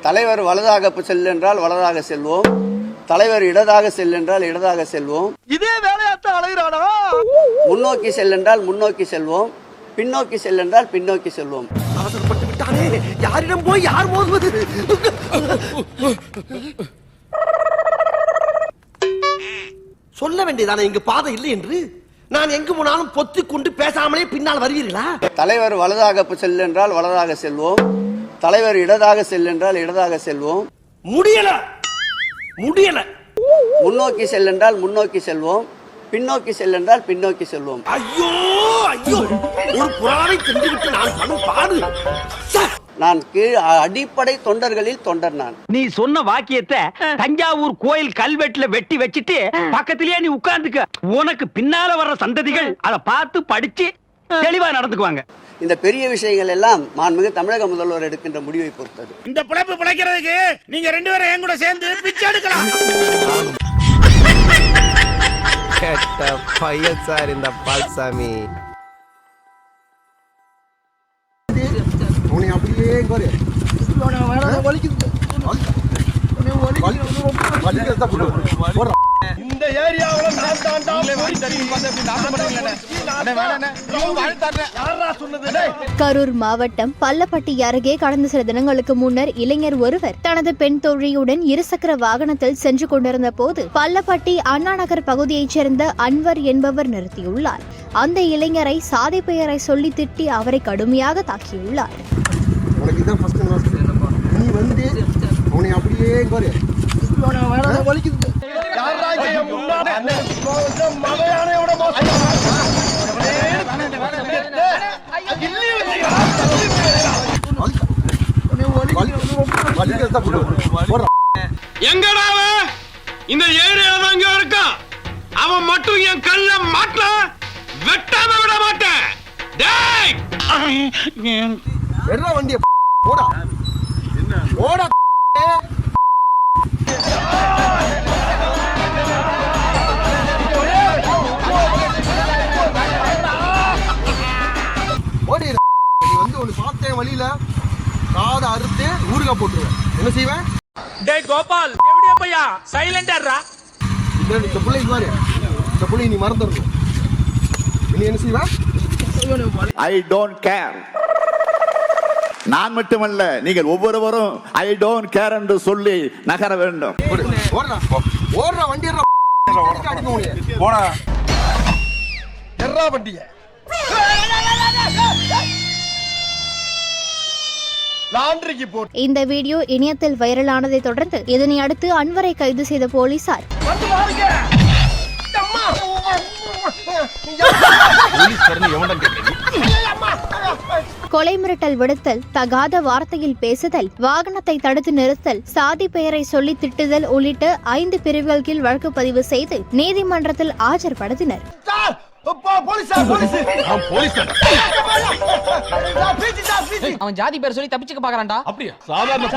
தலைவர் வலதாக செல்லென்றால் வலதாக செல்வோம். தலைவர் இடதாக செல்லென்றால் இடதாக செல்வோம். இதே வேலையாத்தான் அலைகிறானா முன்னோக்கி செல்லென்றால் முன்னோக்கி செல்வோம். பின்னோக்கி செல்லென்றால் பின்னோக்கி செல்வோம். அவசரப்பட்டு விட்டானே யாரிடம் போய் யார் மோதுவது? சொல்ல வேண்டியதானே இங்கு பாதை இல்லை என்று? நான் எங்கு போனாலும் பொத்திக் கொண்டு பேசாமலே பின்னால் வருவீர்களா? தலைவர் வலதாக செல்லென்றால் வலதாக செல்வோம். தலைவர் இடதாக செல்லென்றால் இடதாக செல்வோம். முடியல! முடியல! முன்னோக்கி செல்லென்றால் முன்னோக்கி செல்வோம். பின்னோக்கி செல்லென்றால் பின்னோக்கி செல்வோம். ஐயோ ஐயோ! ஒரு புறாவை தின்றுவிட்டு நான் பாடு! நான் கீழ் அடிப்படை தொண்டர்களில் தொண்டர் நான். நீ சொன்ன வாக்கியத்தை தஞ்சாவூர் கோயில் கல்வெட்டுல வெட்டி வச்சிட்டு பக்கத்திலேயே நீ உட்கார்ந்துக்க. உனக்கு பின்னால வர்ற சந்ததிகள் அதை பார்த்து படிச்சு தெளிவா நடந்துக்குவாங்க. இந்த பெரிய விஷயங்கள் எல்லாம் மாண்புமிகு தமிழக முதல்வர் எடுக்கின்ற முடிவை பொறுத்தது. இந்த பிழைப்பு பிழைக்கிறதுக்கு நீங்க ரெண்டு பேரும் என் கூட சேர்ந்து பிச்சை எடுக்கலாம். கெட்ட பையன் சார் இந்த பால்சாமி. உன்னை அப்படியே பாரு. வலிக்குது. வலிக்கிறதா போடுறோம் இந்த ஏரியாவுல நான் தாண்டா யாரா சொன்னது? டேய், கரூர் மாவட்டம் பல்லப்பட்டி அருகே கடந்த சில தினங்களுக்கு முன்னர் இளைஞர் ஒருவர் தனது பெண் தோழியுடன் இருசக்கர வாகனத்தில் சென்று கொண்டிருந்த போது பல்லப்பட்டி அண்ணா நகர் பகுதியைச் சேர்ந்த அன்வர் என்பவர் நிறுத்தியுள்ளார். அந்த இளைஞரை சாதி பெயரை சொல்லி திட்டி அவரை கடுமையாக தாக்கியுள்ளார். நீ வந்து அப்படியே எங்கடாவ? இந்த ஏரியால அங்க இருக்கான் அவன் மட்டும் என் கல்ல மாட்ட வெட்டாம விட மாட்டேன். டேய்! என்ன வண்டிய போடா. போடா. போட்டுருவேன். என்ன செய்வேன்? டேய் கோபால் எப்படியா பையா? சைலண்டா இந்த இந்த பிள்ளை பாரு. இந்த பிள்ளை நீ மறந்துடணும். நீ என்ன செய்வேன்? ஐ டோன்ட் கேர் நான் மட்டுமல்ல நீங்கள் ஒவ்வொருவரும் ஐ டோன்ட் கேர் என்று சொல்லி நகர வேண்டும். ஓடுறா ஓடுறா வண்டி அடிக்க போடா. எர்ரா வண்டிய. லாண்ட்ரிக்கு இந்த வீடியோ இணையத்தில் வைரலானதை தொடர்ந்து இதனை அடுத்து அன்வரை கைது செய்த போலீசார். கொலை மிரட்டல் விடுத்தல் தகாத வார்த்தையில் பேசுதல் வாகனத்தை தடுத்து நிறுத்தல் சாதி பெயரை சொல்லி திட்டுதல் உள்ளிட்ட ஐந்து பிரிவுகள் கீழ் வழக்கு பதிவு செய்து நீதிமன்றத்தில் ஆஜர்படுத்தினர் சார் போ- போலீஸ் சார் போலீஸ் நான் போலீஸ் அவன் ஜாதி பேர் சொல்லி தப்பிச்சுக்க பாக்குறான்டா அப்படியா? சாதாரண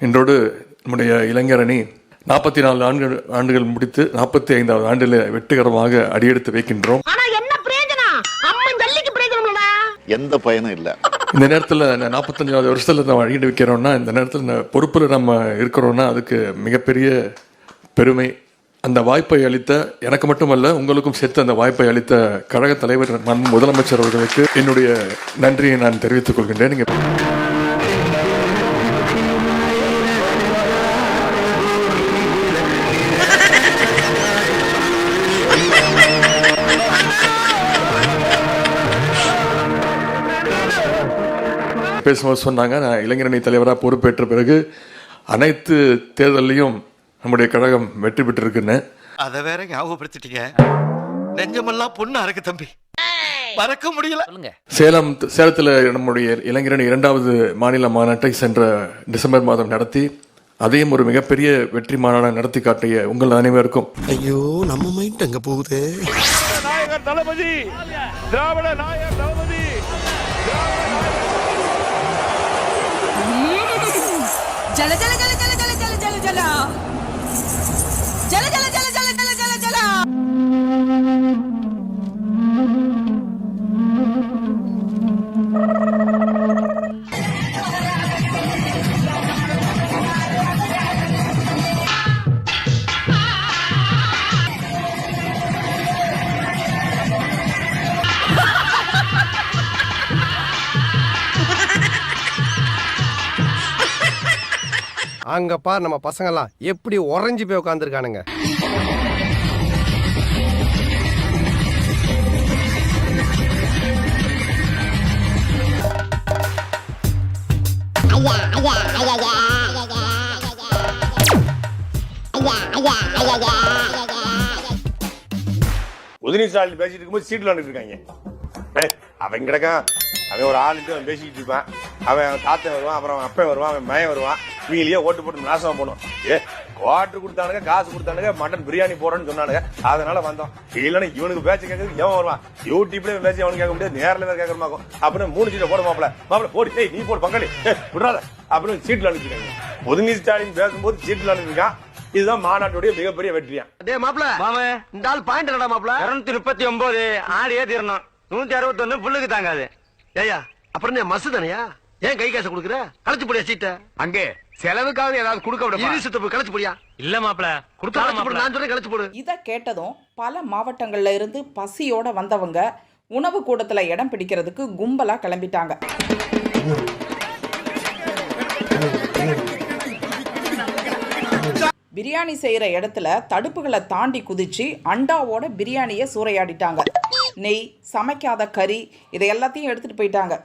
இன்றோடு நம்முடைய இளைஞரணி நாற்பத்தி நாலு ஆண்டுகள் ஆண்டுகள் முடித்து நாற்பத்தி ஐந்தாவது ஆண்டில் வெற்றிகரமாக அடியெடுத்து வைக்கின்றோம். எந்த பயனும் இல்லை. இந்த நேரத்தில் நாற்பத்தஞ்சாவது வருஷத்தில் நம்ம அடியெடு வைக்கிறோம்னா இந்த நேரத்தில் இந்த பொறுப்பில் நம்ம இருக்கிறோம்னா அதுக்கு மிகப்பெரிய பெருமை. அந்த வாய்ப்பை அளித்த எனக்கு மட்டுமல்ல உங்களுக்கும் சேர்த்து அந்த வாய்ப்பை அளித்த கழக தலைவர் முதலமைச்சர் அவர்களுக்கு என்னுடைய நன்றியை நான் தெரிவித்துக் கொள்கின்றேன். நீங்கள் பேசும்போது சொன்னாங்க நான் இளைஞரணி தலைவராக பொறுப்பேற்ற பிறகு அனைத்து தேர்தல்லையும் நம்முடைய கழகம் வெற்றி பெற்றிருக்குன்னு. அதை வேற ஞாபகப்படுத்திட்டீங்க. நெஞ்சமெல்லாம் பொண்ணா இருக்கு தம்பி. மறக்க முடியல. சேலம் சேலத்தில் நம்முடைய இளைஞரணி இரண்டாவது மாநில மாநாட்டை சென்ற டிசம்பர் மாதம் நடத்தி அதையும் ஒரு மிகப்பெரிய வெற்றி மாநாட நடத்தி காட்டிய உங்கள் அனைவருக்கும். ஐயோ நம்ம மைண்ட் அங்க போகுது? தளபதி! திராவிட நாயகர் தளபதி! ஜல ஜல ஜல ஜல ஜல ஜல ஜல. அங்க பார் நம்ம பசங்கெல்லாம் எப்படி உறைஞ்சு போய் உட்காந்துருக்கானுங்க உதயநிதி ஸ்டாலின் பேசிட்டு இருக்கும்போது சீட் விளாண்டுட்டு இருக்காங்க ஏய், அவன் கிடக்கான் அவன் ஒரு ஆளுட்டு அவன் பேசிக்கிட்டு இருப்பான் அவன் தாத்தன் வருவான் அப்புறம் அவன் அப்பன் வருவான் அவன் மயன் வருவான் இவங்களையே ஓட்டு போட்டு நாசமா போகணும் ஏ குவாட்டர் கொடுத்தானுங்க காசு கொடுத்தானுங்க மட்டன் பிரியாணி போடுறேன்னு சொன்னானுங்க. அதனால வந்தோம். இல்லைன்னா இவனுக்கு பேச்சு கேட்கறதுக்கு எவன் வருவான்? யூடியூப்ல பேச்சு அவனுக்கு கேட்க முடியாது. நேரில் வேற கேட்கற மாக்கும் அப்படின்னு மூணு சீட்டை போட மாப்பிள மாப்பிள போடு. ஏய் நீ போடு பங்காளி. ஏய், விட்றாத. அப்படின்னு சீட் விளாண்டுருக்காங்க உதயநிதி ஸ்டாலின் பேசும்போது சீட் விளாண்டுருக்கான் இதுதான் மாநாட்டுடைய மிகப்பெரிய வெற்றியா. டேய் மாப்ள மாமே. இந்த ஆள் பாயிண்ட் என்னடா மாப்ள இருநூத்தி முப்பத்தி ஒன்பது ஆடியே தீரணும். நூத்தி அறுபத்தொன்னு புல்லுக்கு தாங்காது. ஏயா அப்புறம் மசு தானையா? ஏன் கை காசு கொடுக்குற? களைச்சு போடியா சீட்டை அங்கே செலவுக்காக ஏதாவது கொடுக்க விட இரு சுத்த போய் களைச்சு போடியா? இல்ல மாப்பிள போடு நான் சொல்றேன் களைச்சு போடு. இதை கேட்டதும் பல மாவட்டங்கள்ல இருந்து பசியோட வந்தவங்க உணவு கூடத்துல இடம் பிடிக்கிறதுக்கு கும்பலா கிளம்பிட்டாங்க. பிரியாணி செய்யற இடத்துல தடுப்புகளை தாண்டி குதிச்சு அண்டாவோட பிரியாணியை சூறையாடிட்டாங்க. நெய் சமைக்காத கறி இதை எல்லாத்தையும் எடுத்துட்டு போயிட்டாங்க.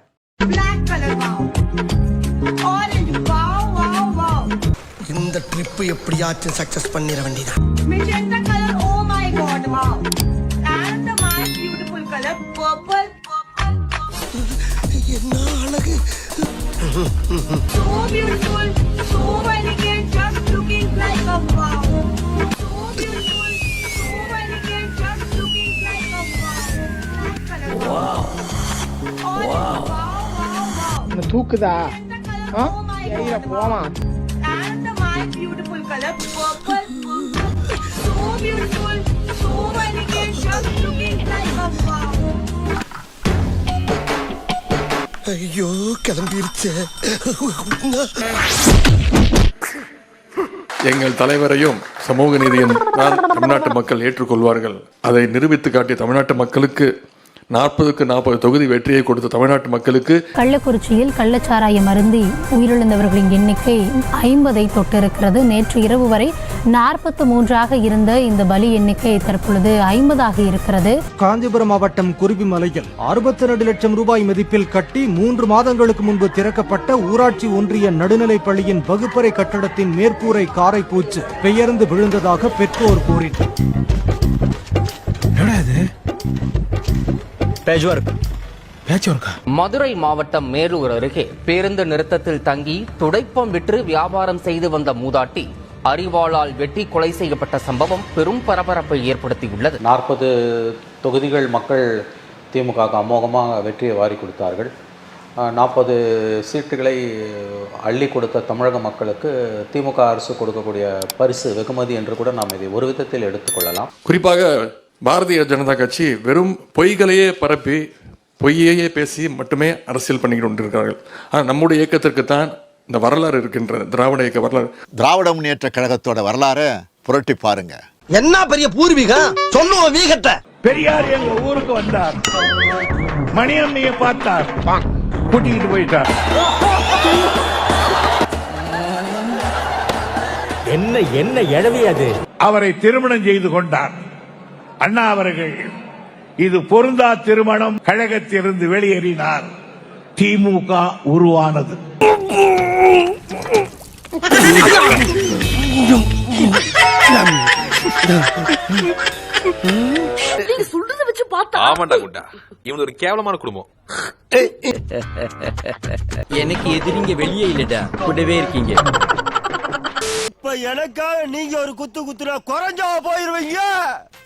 இந்த ட்ரிப் எப்படியாச்சும் சக்சஸ் பண்ணிட வேண்டியதான் என்ன அழகு. தூக்குதா? போமா. ஐயோ கிளம்பிருச்சு. எங்கள் தலைவரையும் சமூக நீதியின் தான் தமிழ்நாட்டு மக்கள் ஏற்றுக்கொள்வார்கள். அதை நிரூபித்து காட்டிய தமிழ்நாட்டு மக்களுக்கு நாற்பதுக்கு நாற்பது தொகுதி வெற்றியை கொடுத்த தமிழ்நாட்டு மக்களுக்கு கள்ளக்குறிச்சியில் கள்ளச்சாராயம் அருந்தி உயிரிழந்தவர்களின் எண்ணிக்கை ஐம்பதை தொட்டிருக்கிறது. நேற்று இரவு வரை நாற்பத்து மூன்றாக இருந்த இந்த பலி எண்ணிக்கை தற்பொழுது ஐம்பதாக இருக்கிறது. காஞ்சிபுரம் மாவட்டம் குருவிமலையில் அறுபத்தி ரெண்டு லட்சம் ரூபாய் மதிப்பில் கட்டி மூன்று மாதங்களுக்கு முன்பு திறக்கப்பட்ட ஊராட்சி ஒன்றிய நடுநிலைப் பள்ளியின் வகுப்பறை கட்டடத்தின் மேற்கூரை காரை பூச்சு பெயர்ந்து விழுந்ததாக பெற்றோர் கூறினர். மதுரை மாவட்டம் மேலூர் அருகே பேருந்து நிறுத்தத்தில் தங்கி துடைப்பம் விற்று வியாபாரம் செய்து வந்த மூதாட்டி அறிவாளால் வெட்டி கொலை செய்யப்பட்ட சம்பவம் பெரும் பரபரப்பை ஏற்படுத்தியுள்ளது. நாற்பது தொகுதிகள் மக்கள் திமுக அமோகமாக வெற்றியை வாரி கொடுத்தார்கள். நாற்பது சீட்டுகளை அள்ளி கொடுத்த தமிழக மக்களுக்கு திமுக அரசு கொடுக்கக்கூடிய பரிசு வெகுமதி என்று கூட நாம் இதை ஒரு விதத்தில் எடுத்துக்கொள்ளலாம் குறிப்பாக பாரதிய ஜனதா கட்சி வெறும் பொய்களையே பரப்பி பொய்யையே பேசி மட்டுமே அரசியல் பண்ணிக்கிட்டு கொண்டிருக்கிறார்கள். ஆனால் நம்முடைய இயக்கத்திற்கு தான் இந்த வரலாறு இருக்கின்றது திராவிட இயக்க வரலாறு. திராவிட முன்னேற்ற கழகத்தோட வரலாறு புரட்டி பாருங்க. என்ன பெரிய பூர்வீகம் சொன்னுவோம் வீகட்ட பெரியார் எங்க ஊருக்கு வந்தார். மணியம்மையை பார்த்தார். கூட்டிக்கிட்டு போயிட்டார். என்ன என்ன எழவி அது? அவரை திருமணம் செய்து கொண்டார். அண்ணா அவர்கள் இது பொருந்தா திருமணம் கழகத்திலிருந்து வெளியேறினார். திமுக உருவானது. ஆமாண்டா குண்டா. இவன் ஒரு கேவலமான குடும்பம். எனக்கு எதிரிங்க வெளியே இல்லடா. கூடவே இருக்கீங்க. இப்ப எனக்காக நீங்க ஒரு குத்து குத்துனா குறைஞ்சா போயிருவீங்க.